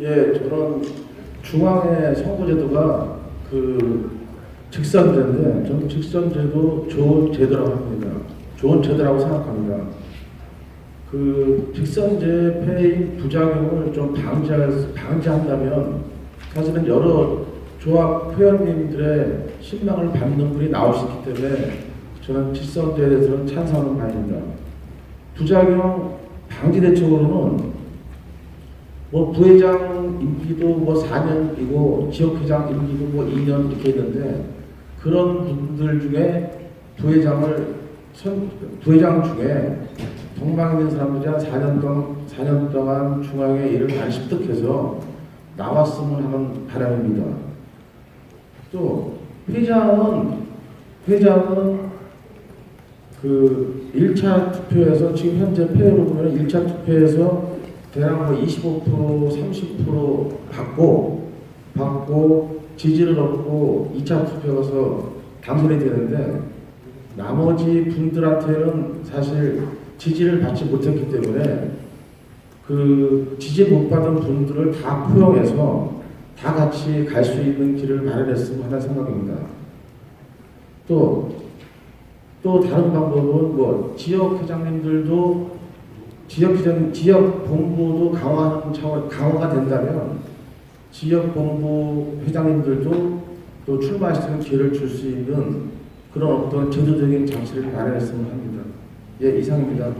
예, 저는 중앙의 선거제도가 그 직선제인데 저는 직선제도 좋은 제도라고 합니다. 좋은 제도라고 생각합니다. 그 직선제패의 부작용을 좀 방지할, 방지한다면 사실은 여러 조합 회원님들의 신망을 받는 분이 있기 때문에 저는 직선제에 대해서는 찬성하는 바입니다. 부작용 방지 대책으로는 뭐 부회장 임기도 뭐 4년이고 지역회장 임기도 뭐 2년 이렇게 있는데 그런 분들 중에 부회장을 선, 부회장 중에 있는 사람들이 한 4년 동안 4년 동안 중앙에 일을 많이 습득해서 나왔으면 하는 바람입니다. 또 회장은 회장은 그 1차 투표에서 지금 현재 패로 보면 1차 투표에서 대략 뭐25% 30% 받고 받고 지지를 얻고 2차 투표 가서 당선이 되는데 나머지 분들한테는 사실 지지를 받지 못했기 때문에 그 지지 못 받은 분들을 다 포용해서 다 같이 갈 수 있는 길을 마련했으면 하는 생각입니다. 또, 또 다른 방법은 뭐 지역 회장님들도 지역 회장, 지역 본부도 강화하는 차원, 강화가 된다면 지역 본부 회장님들도 또 출마할 수 있는 기회를 줄 수 있는 그런 어떤 제도적인 장치를 마련했으면 합니다. 예, 이상입니다.